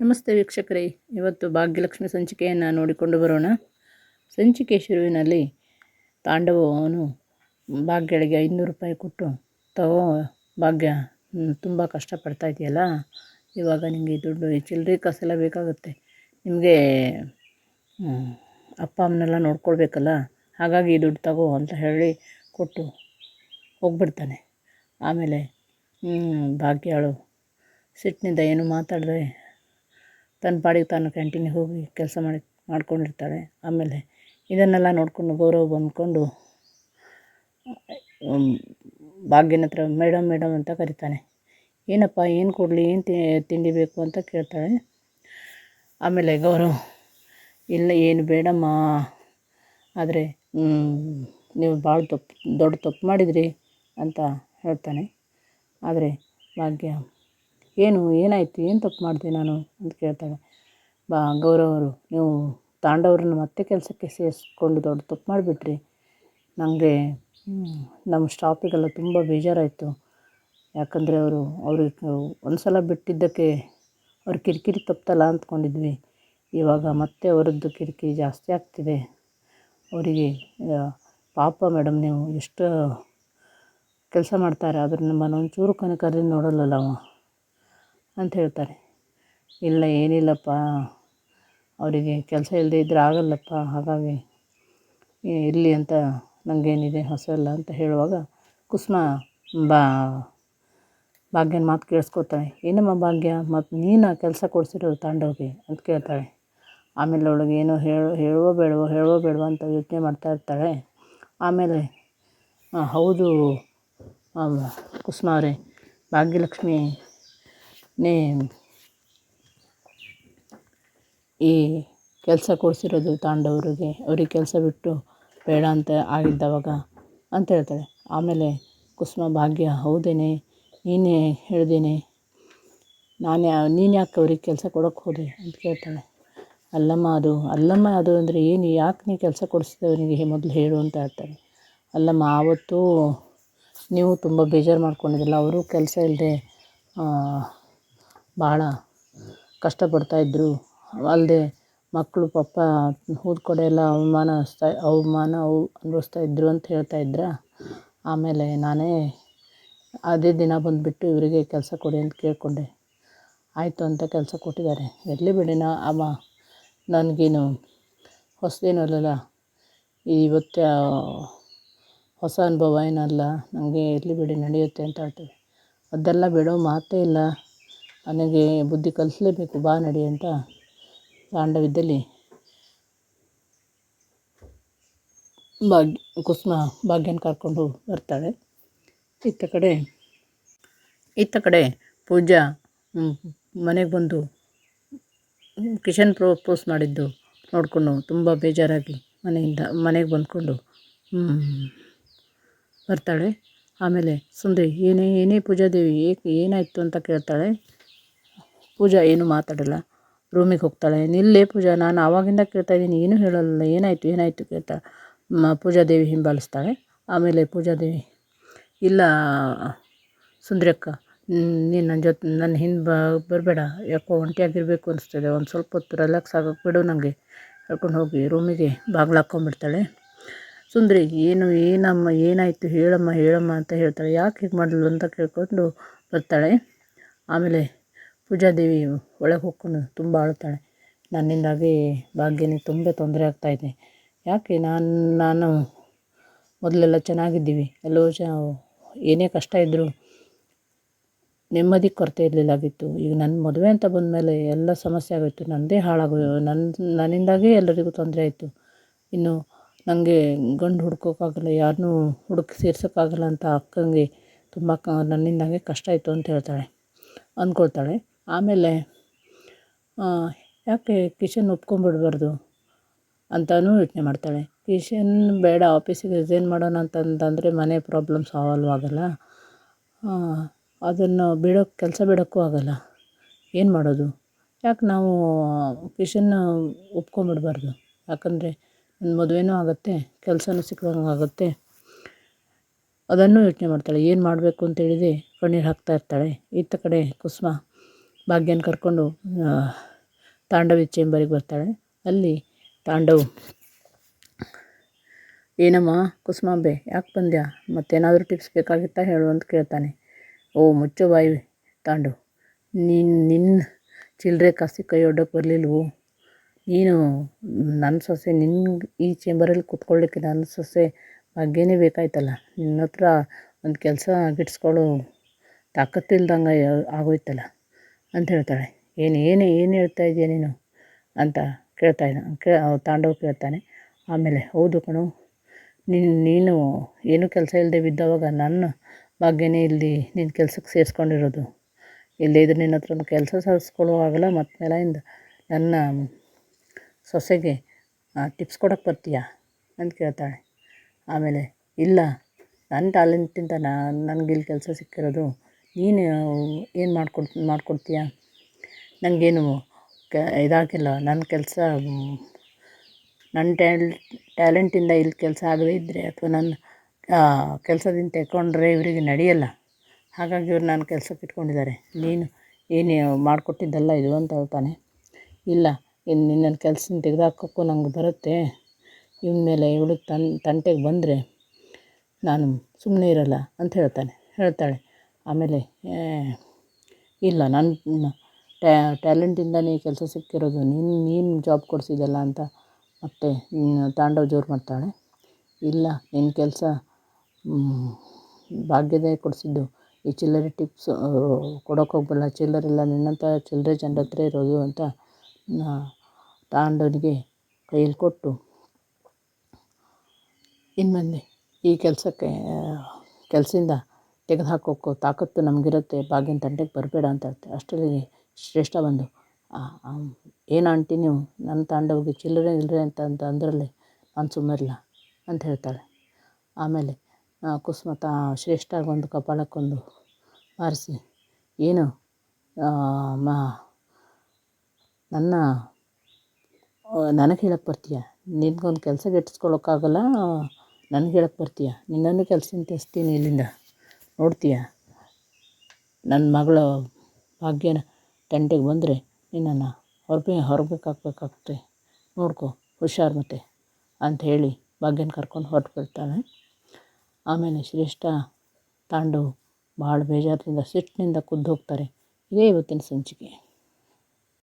ನಮಸ್ತೆ ವೀಕ್ಷಕರೇ. ಇವತ್ತು ಭಾಗ್ಯಲಕ್ಷ್ಮಿ ಸಂಚಿಕೆಯನ್ನು ನೋಡಿಕೊಂಡು ಬರೋಣ. ಸಂಚಿಕೆ ಶುರುವಿನಲ್ಲಿ ಅವನು ಭಾಗ್ಯಳಿಗೆ ಐನೂರು ರೂಪಾಯಿ ಕೊಟ್ಟು, ತಗೋ ಭಾಗ್ಯ ತುಂಬ ಕಷ್ಟಪಡ್ತಾ ಇದೆಯಲ್ಲ, ಇವಾಗ ನಿಮಗೆ ದುಡ್ಡು ಈ ಚಿಲ್ಲರೆ ಕಾಸೆಲ್ಲ ಬೇಕಾಗುತ್ತೆ. ನಿಮಗೆ ಅಪ್ಪ ಅಮ್ಮನೆಲ್ಲ ನೋಡ್ಕೊಳ್ಬೇಕಲ್ಲ, ಹಾಗಾಗಿ ಈ ದುಡ್ಡು ತಗೋ ಅಂತ ಹೇಳಿ ಕೊಟ್ಟು ಹೋಗ್ಬಿಡ್ತಾನೆ. ಆಮೇಲೆ ಭಾಗ್ಯಳು ಸಿಟ್ಟಿನಿಂದ ಏನು ಮಾತಾಡದೆ ತನ್ನ ಪಾಡಿಗೆ ತಾನು ಕ್ಯಾಂಟೀನಿಗೆ ಹೋಗಿ ಕೆಲಸ ಮಾಡಿ ಮಾಡ್ಕೊಂಡಿರ್ತಾಳೆ. ಆಮೇಲೆ ಇದನ್ನೆಲ್ಲ ನೋಡಿಕೊಂಡು ಗೌರವ ಬಂದ್ಕೊಂಡು ಭಾಗ್ಯನ ಹತ್ರ ಮೇಡಮ್ ಮೇಡಮ್ ಅಂತ ಕರಿತಾನೆ. ಏನಪ್ಪ, ಏನು ಕೊಡಲಿ, ಏನು ತಿಂಡಿ ಬೇಕು ಅಂತ ಕೇಳ್ತಾಳೆ. ಆಮೇಲೆ ಗೌರವ್, ಇಲ್ಲ, ಏನು ಬೇಡಮ್ಮ, ಆದರೆ ನೀವು ಭಾಳ ತಪ್ಪು, ದೊಡ್ಡ ತಪ್ಪು ಮಾಡಿದಿರಿ ಅಂತ ಹೇಳ್ತಾನೆ. ಆದರೆ, ಭಾಗ್ಯ ಏನು, ಏನಾಯಿತು, ಏನು ತಪ್ಪು ಮಾಡಿದೆ ನಾನು ಅಂತ ಕೇಳ್ತಾಳೆ. ಬಾ ಗೌರವರು ನೀವು ತಾಂಡವ್ರನ್ನ ಮತ್ತೆ ಕೆಲಸಕ್ಕೆ ಸೇರಿಸ್ಕೊಂಡು ದೊಡ್ಡ ತಪ್ಪು ಮಾಡಿಬಿಟ್ರಿ. ನನಗೆ ನಮ್ಮ ಸ್ಟಾಫಿಗೆಲ್ಲ ತುಂಬ ಬೇಜಾರಾಯಿತು. ಯಾಕಂದರೆ ಅವರು, ಅವ್ರಿಗೆ ಒಂದು ಸಲ ಬಿಟ್ಟಿದ್ದಕ್ಕೆ ಅವ್ರ ಕಿರಿಕಿರಿ ತಪ್ಪಲ್ಲ ಅಂದ್ಕೊಂಡಿದ್ವಿ. ಇವಾಗ ಮತ್ತೆ ಅವರದ್ದು ಕಿರಿಕಿರಿ ಜಾಸ್ತಿ ಆಗ್ತಿದೆ. ಅವರಿಗೆ ಪಾಪ ಮೇಡಮ್, ನೀವು ಎಷ್ಟು ಕೆಲಸ ಮಾಡ್ತಾರೆ, ಆದರೆ ನಮ್ಮನ್ನು ಒಂಚೂರು ಕನಕರಿಂದ ನೋಡಲ್ಲಲ್ಲ ಅವ. ಅಂತ ಹೇಳ್ತಾರೆ. ಇಲ್ಲ, ಏನಿಲ್ಲಪ್ಪ. ಅವರಿಗೆ ಕೆಲಸ ಇಲ್ಲದೆ ಇದ್ದರೆ ಆಗಲ್ಲಪ್ಪ. ಹಾಗಾಗಿ ಇರಲಿ ಅಂತ ನನಗೇನಿದೆ ಹಸಲ್ಲ ಅಂತ ಹೇಳುವಾಗ ಕುಸುಮ ಬಾ, ಭಾಗ್ಯನ ಮಾತು ಕೇಳಿಸ್ಕೊತಾಳೆ. ಏನಮ್ಮ ಭಾಗ್ಯ ಮತ್ತು ನೀನು ಕೆಲಸ ಕೊಡಿಸಿರೋದು ತಾಂಡವ್ಗೆ ಅಂತ ಕೇಳ್ತಾಳೆ. ಆಮೇಲೆ ಅವಳಿಗೆ ಏನೋ ಹೇಳು, ಹೇಳುವೋ ಬೇಡವೋ ಹೇಳುವೋ ಬೇಡವೋ ಅಂತ ಯೋಚನೆ ಮಾಡ್ತಾ ಇರ್ತಾಳೆ. ಆಮೇಲೆ ಹೌದು ಕುಸುಮ ಅವರೇ, ಭಾಗ್ಯಲಕ್ಷ್ಮಿ ಈ ಕೆಲಸ ಕೊಡಿಸಿರೋದು ತಾಂಡವರಿಗೆ. ಅವ್ರಿಗೆ ಕೆಲಸ ಬಿಟ್ಟು ಬೇಡ ಅಂತ ಆಗಿದ್ದವಾಗ ಅಂತ ಹೇಳ್ತಾಳೆ ಆಮೇಲೆ ಕುಸುಮ ಭಾಗ್ಯ, ಹೌದೇನೆ, ನೀನೇ ಹೇಳ್ದೇನೆ. ನಾನೇ ನೀನು ಯಾಕೆ ಅವ್ರಿಗೆ ಕೆಲಸ ಕೊಡೋಕ್ಕೆ ಹೋದೆ ಅಂತ ಕೇಳ್ತಾಳೆ. ಅಲ್ಲಮ್ಮ ಅದು ಅಲ್ಲಮ್ಮ ಅದು ಅಂದರೆ ಏನು ಯಾಕೆ ನೀ ಕೆಲಸ ಕೊಡಿಸಿದವನಿಗೆ ಮೊದಲು ಹೇಳು ಅಂತ ಹೇಳ್ತಾಳೆ ಅಲ್ಲಮ್ಮ, ಆವತ್ತು ನೀವು ತುಂಬ ಬೇಜಾರು ಮಾಡ್ಕೊಂಡಿದ್ದಿಲ್ಲ ಅವರು ಕೆಲಸ ಇಲ್ಲದೆ ಭಾಳ ಕಷ್ಟಪಡ್ತಾಯಿದ್ದರು ಅಲ್ಲದೆ ಮಕ್ಕಳು ಪಾಪ ಹೋದ ಕಡೆ ಎಲ್ಲ ಅವಮಾನ ಅವಮಾನ ಅವು ಅನುಭವಿಸ್ತಾ ಇದ್ದರು ಅಂತ ಹೇಳ್ತಾ ಇದ್ರಾ. ಆಮೇಲೆ ನಾನೇ ಅದೇ ದಿನ ಬಂದುಬಿಟ್ಟು ಇವರಿಗೆ ಕೆಲಸ ಕೊಡಿ ಅಂತ ಕೇಳಿಕೊಂಡೆ. ಆಯಿತು ಅಂತ ಕೆಲಸ ಕೊಟ್ಟಿದ್ದಾರೆ. ಎಲ್ಲಿ ಬಿಡಿ ಅಮ್ಮ. ನನಗೇನು ಹೊಸದೇನು ಅಲ್ಲಲ್ಲ. ಇವತ್ತ ಹೊಸ ಅನುಭವ ಏನಲ್ಲ. ನನಗೆ ಎಲ್ಲಿ ಬಿಡಿ, ನಡೆಯುತ್ತೆ ಅಂತ ಹೇಳ್ತೇವೆ ಅದೆಲ್ಲ ಬಿಡೋ ಮಾತೇ ಇಲ್ಲ. ನನಗೆ ಬುದ್ಧಿ ಕಲಿಸ್ಲೇಬೇಕು, ಬಾ ನಡಿ ಅಂತ ತಾಂಡವಿದ್ದಲ್ಲಿ ಭಾಗ್ಯ ಕುಸುಮ ಭಾಗ್ಯನ ಕರ್ಕೊಂಡು ಬರ್ತಾಳೆ. ಇತ್ತ ಕಡೆ ಇತ್ತ ಕಡೆ ಪೂಜಾ ಮನೆಗೆ ಬಂದು ಕಿಶನ್ ಪ್ರಪೋಸ್ ಮಾಡಿದ್ದು ನೋಡಿಕೊಂಡು ತುಂಬ ಬೇಜಾರಾಗಿ ಮನೆಯಿಂದ, ಮನೆಗೆ ಬಂದ್ಕೊಂಡು ಬರ್ತಾಳೆ. ಆಮೇಲೆ ಸುಂದರಿ, ಏನೇ ಏನೇ ಪೂಜಾದೇವಿ, ಏಕೆ, ಏನಾಯಿತು ಅಂತ ಕೇಳ್ತಾಳೆ. ಪೂಜಾ ಏನೂ ಮಾತಾಡಲ್ಲ. ರೂಮಿಗೆ ಹೋಗ್ತಾಳೆ. ನಿಲ್ಲೇ ಪೂಜಾ, ನಾನು ಆವಾಗಿಂದ ಕೇಳ್ತಾ ಇದ್ದೀನಿ. ಏನೂ ಹೇಳಲ್ಲ. ಏನಾಯಿತು ಏನಾಯಿತು ಕೇಳ್ತಾ ಮ ಪೂಜಾದೇವಿ ಹಿಂಬಾಲಿಸ್ತಾಳೆ. ಆಮೇಲೆ ಪೂಜಾದೇವಿ ಇಲ್ಲ ಸುಂದ್ರಕ್ಕ, ನೀನು ನನ್ನ ಜೊತೆ ನನ್ನ ಹಿಂದೆ ಬ, ಬರಬೇಡ. ಯಾಕೋ ಒಂಟಿಯಾಗಿರಬೇಕು ಅನಿಸ್ತಿದೆ. ಒಂದು ಸ್ವಲ್ಪ ಹೊತ್ತು ರಿಲ್ಯಾಕ್ಸ್ ಆಗೋಕ್ಕೆ ಬಿಡು ನನಗೆ ಕರ್ಕೊಂಡು ಹೋಗಿ ರೂಮಿಗೆ ಬಾಗ್ಲು ಹಾಕ್ಕೊಂಡ್ಬಿಡ್ತಾಳೆ. ಸುಂದ್ರಿ, ಏನು, ಏನಮ್ಮ, ಏನಾಯಿತು? ಹೇಳಮ್ಮ ಹೇಳಮ್ಮ ಅಂತ ಹೇಳ್ತಾಳೆ. ಯಾಕೆ ಹೀಗೆ ಮಾಡಲು ಅಂತ ಕೇಳ್ಕೊಂಡು ಬರ್ತಾಳೆ. ಆಮೇಲೆ ಪೂಜಾದೇವಿ ಒಳಗೆ ಹೋಗ್ಕೊಂಡು ತುಂಬ ಅಳ್ತಾಳೆ ನನ್ನಿಂದಾಗಿ ಭಾಗ್ಯನಿಗೆ ತುಂಬ ತೊಂದರೆ ಆಗ್ತಾಯಿದೆ ಯಾಕೆ? ನಾನು ನಾನು ಮೊದಲೆಲ್ಲ ಚೆನ್ನಾಗಿದ್ದೀವಿ. ಎಲ್ಲೋ ಚ ಏನೇ ಕಷ್ಟ ಇದ್ದರೂ ನೆಮ್ಮದಿ ಕೊರತೆ ಇರಲಿಲ್ಲಾಗಿತ್ತು. ಈಗ ನನ್ನ ಮದುವೆ ಅಂತ ಬಂದಮೇಲೆ ಎಲ್ಲ ಸಮಸ್ಯೆ ಆಗೋಯಿತು. ನನ್ನದೇ ಹಾಳಾಗೋ ನನ್ನ ನನ್ನಿಂದಾಗೇ ಎಲ್ಲರಿಗೂ ತೊಂದರೆ ಆಯಿತು. ಇನ್ನು ನನಗೆ ಗಂಡು ಹುಡ್ಕೋಕ್ಕಾಗಲ್ಲ ಯಾರನ್ನೂ ಹುಡುಕಿ, ಸೇರ್ಸೋಕ್ಕಾಗಲ್ಲ ಅಂತ ಅಕ್ಕಂಗೆ ತುಂಬ ಕ, ನನ್ನಿಂದಾಗೆ ಕಷ್ಟ ಆಯಿತು ಅಂತ ಹೇಳ್ತಾಳೆ, ಅಂದ್ಕೊಳ್ತಾಳೆ. ಯಾಕೆ ಕಿಶನ್ ಒಪ್ಕೊಂಬಿಡ್ಬಾರ್ದು ಅಂತಲೂ ಯೋಚನೆ ಮಾಡ್ತಾಳೆ. ಕಿಶನ್ ಬೇಡ, ಆಫೀಸಿಗೆ ರಿಸೈನ್ ಮಾಡೋಣ ಅಂತಂತಂದರೆ ಮನೆ ಪ್ರಾಬ್ಲಮ್ ಸಾಲ್ವ್ ಆಗೋಲ್ಲ. ಅದನ್ನು ಬಿಡೋ ಕೆಲಸ ಬಿಡೋಕ್ಕೂ ಆಗೋಲ್ಲ. ಏನು ಮಾಡೋದು? ಯಾಕೆ ನಾವು ಕಿಶನ್ ಒಪ್ಕೊಂಬಿಡ್ಬಾರ್ದು ಯಾಕಂದರೆ ನನ್ನ ಮದುವೆನೂ ಆಗುತ್ತೆ, ಕೆಲಸನೂ ಸಿಕ್ಕಂಗೆ ಆಗುತ್ತೆ. ಅದನ್ನು ಯೋಚನೆ ಮಾಡ್ತಾಳೆ. ಏನು ಮಾಡಬೇಕು ಅಂತೇಳಿದೆ ಕಣ್ಣೀರು ಹಾಕ್ತಾ ಇರ್ತಾಳೆ. ಇತ್ತ ಕಡೆ ಕುಸುಮ ಭಾಗ್ಯನ ಕರ್ಕೊಂಡು ತಾಂಡವ ಚೇಂಬರಿಗೆ ಬರ್ತಾಳೆ. ಅಲ್ಲಿ ತಾಂಡವ್, ಏನಮ್ಮ ಕುಸುಮಾಂಬೆ, ಯಾಕೆ ಬಂದ್ಯಾ? ಮತ್ತೇನಾದರೂ ಟಿಪ್ಸ್ ಬೇಕಾಗಿತ್ತಾ ಹೇಳು ಅಂತ ಕೇಳ್ತಾನೆ. ಓ, ಮುಚ್ಚು ಬಾಯಿ ತಾಂಡವ್. ನೀನು ನಿನ್ನ ಚಿಲ್ಲರೆ ಕಾಸಿ ಕೈ ಒಡ್ಡೋಕೆ ಬರಲಿಲ್ವೋ? ನೀನು ನನ್ನ ಸೊಸೆ ನಿನ್ನ ಈ ಚೇಂಬರಲ್ಲಿ ಕೂತ್ಕೊಳ್ಳಿಕ್ಕೆ ನನ್ನ ಸೊಸೆ ಭಾಗ್ಯನೇ ಬೇಕಾಯ್ತಲ್ಲ. ನಿನ್ನ ಹತ್ರ ಒಂದು ಕೆಲಸ ಗಿಟ್ಸ್ಕೊಳ್ಳೋ ತಾಕತ್ತಿಲ್ದಂಗೆ ಆಗೋಯ್ತಲ್ಲ. ಅಂತ ಹೇಳ್ತಾಳೆ. ಏನು ಏನು ಏನು ಹೇಳ್ತಾ ಇದೆಯಾ ನೀನು? ಅಂತ ಕೇಳ್ತಾ ಇದ್ದ. ಕೇ, ತಾಂಡವ್ ಕೇಳ್ತಾನೆ. ಆಮೇಲೆ, ಹೌದು ಕಣು, ನೀನು ನೀನು ಏನೂ ಕೆಲಸ ಇಲ್ಲದೆ ಬಿದ್ದವಾಗ ನನ್ನ ಭಾಗ್ಯನೇ ಇಲ್ಲಿ ನಿನ್ನ ಕೆಲಸಕ್ಕೆ ಸೇರಿಸ್ಕೊಂಡಿರೋದು. ಇಲ್ಲದೇ ಇದ್ರೆ ನಿನ್ನ ಹತ್ರ ಕೆಲಸ ಸಾಧಿಸ್ಕೊಳ್ಳೋವಾಗಲ್ಲ ಮತ್ತು ಮೇಲಿಂದ ನನ್ನ ಸೊಸೆಗೆ ಟಿಪ್ಸ್ ಕೊಡೋಕ್ಕೆ ಬರ್ತೀಯಾ? ಅಂತ ಕೇಳ್ತಾಳೆ. ಆಮೇಲೆ, ಇಲ್ಲ ನನ್ನ ಟ್ಯಾಲೆಂಟಿಂದ ನಾನು ನನಗಿಲ್ಲಿ ಕೆಲಸ ಸಿಕ್ಕಿರೋದು ನೀನು ಏನು ಮಾಡ್ಕೊಡ್, ಮಾಡ್ಕೊಡ್ತೀಯ? ನನಗೇನು ಕ, ಇದಾಗಿಲ್ಲ. ನನ್ನ ಕೆಲಸ ನನ್ನ ಟ್ಯಾಲ್, ಟ್ಯಾಲೆಂಟಿಂದ ಇಲ್ಲಿ ಕೆಲಸ ಆಗದೇ ಇದ್ದರೆ ಅಥವಾ ನನ್ನ ಕೆಲಸದಿಂದ ತೆಕ್ಕೊಂಡ್ರೆ ಇವರಿಗೆ ನಡೆಯಲ್ಲ. ಹಾಗಾಗಿ ಇವ್ರು ನಾನು ಕೆಲ್ಸಕ್ಕೆ ಇಟ್ಕೊಂಡಿದ್ದಾರೆ. ನೀನು ಏನು ಮಾಡಿಕೊಟ್ಟಿದ್ದಲ್ಲ ಇದು ಅಂತ ಹೇಳ್ತಾನೆ. ಇಲ್ಲ ಇನ್ನು ನಿನ್ನನ್ನು ಕೆಲಸನ ತೆಗೆದಾಕೋಕ್ಕೂ ನಂಗೆ ಬರುತ್ತೆ. ಇವನ ಮೇಲೆ ಇವಳು ತನ್, ತಂಟೆಗೆ ಬಂದರೆ ನಾನು ಸುಮ್ಮನೆ ಇರಲ್ಲ ಅಂತ ಹೇಳ್ತಾನೆ, ಹೇಳ್ತಾಳೆ. ಆಮೇಲೆ ಇಲ್ಲ ನನ್ನ ಟ್ಯಾಲೆಂಟಿಂದನೇ ಕೆಲಸ ಸಿಕ್ಕಿರೋದು. ನೀನು ನೀನು ಜಾಬ್ ಕೊಡಿಸಿದ್ದಲ್ಲ ಅಂತ ಮತ್ತೆ ತಾಂಡವ ಜೋರು ಮಾಡ್ತಾಳೆ. ಇಲ್ಲ ನಿನ್ನ ಕೆಲಸ ಭಾಗ್ಯದೇ ಕೊಡಿಸಿದ್ದು. ಈ ಚಿಲ್ಲರೆ ಟಿಪ್ಸ್ ಕೊಡೋಕೆ ಹೋಗ್ಬಲ್ಲ ಚಿಲ್ಲರೆಲ್ಲ ನಿನ್ನಂಥ ಚಿಲ್ಲರೆ ಜನರ ಹತ್ರ ಇರೋದು ಅಂತ ತಾಂಡವನಿಗೆ ಕೈಯಲ್ಲಿ ಕೊಟ್ಟು. ಇನ್ನು ಮುಂದೆ ಈ ಕೆಲಸಕ್ಕೆ ಕೆಲಸದಿಂದ ತೆಗೆದು ಹಾಕೋಕ್ಕೋ ತಾಕತ್ತು ನಮಗಿರುತ್ತೆ, ಬಾಗಿನ ತಂಟೆಗೆ ಬರಬೇಡ ಅಂತ ಹೇಳ್ತಾರೆ. ಅಷ್ಟರಲ್ಲಿ ಶ್ರೇಷ್ಠ ಬಂದು ಏನು ಆಂಟಿ ನೀವು? ನನ್ನ ತಾಂಡವಿಗೆ ಚಿಲ್ಲರೆ ಇಲ್ಲರೆ ಅಂತ ಅಂತ ಅಂದ್ರಲ್ಲಿ ನಾನು ಸುಮ್ಮನಿರಲ್ಲ ಅಂತ ಹೇಳ್ತಾಳೆ. ಆಮೇಲೆ ಕುಸುಮ ಶ್ರೇಷ್ಠಗೊಂದು ಕಪಾಳಕ್ಕೊಂದು ಬಾರಿಸಿ ಏನು ಮಾ, ನನ್ನ ನನಗೆ ಹೇಳಕ್ಕೆ ಬರ್ತೀಯ? ನಿನ್ಗೊಂದು ಕೆಲಸ ಗಿಟ್ಟಿಸ್ಕೊಳ್ಳೋಕ್ಕಾಗಲ್ಲ ನನಗೆ ಹೇಳಕ್ಕೆ ಬರ್ತೀಯ? ನಿನ್ನನ್ನು ಕೆಲಸ ತೆಸ್ತೀನಿ ಇಲ್ಲಿಂದ. ನೋಡ್ತೀಯ? ನನ್ನ ಮಗಳು ಭಾಗ್ಯನ ತಂಟೆಗೆ ಬಂದರೆ ನಿನ್ನನ್ನು ಹೊರಬೇ ಹೊರಬೇಕಾಗ್ಬೇಕಾಗುತ್ತೆ. ನೋಡ್ಕೊ, ಹುಷಾರು ಮತ್ತೆ ಅಂತ ಹೇಳಿ ಭಾಗ್ಯನ ಕರ್ಕೊಂಡು ಹೊರಟು ಬಿಡ್ತಾಳೆ ಆಮೇಲೆ ಶ್ರೇಷ್ಠ ತಾಂಡು ಭಾಳ ಬೇಜಾರದಿಂದ ಸಿಟ್ಟಿನಿಂದ ಕುದ್ದು ಹೋಗ್ತಾರೆ. ಇದೇ ಇವತ್ತಿನ ಸಂಚಿಕೆ.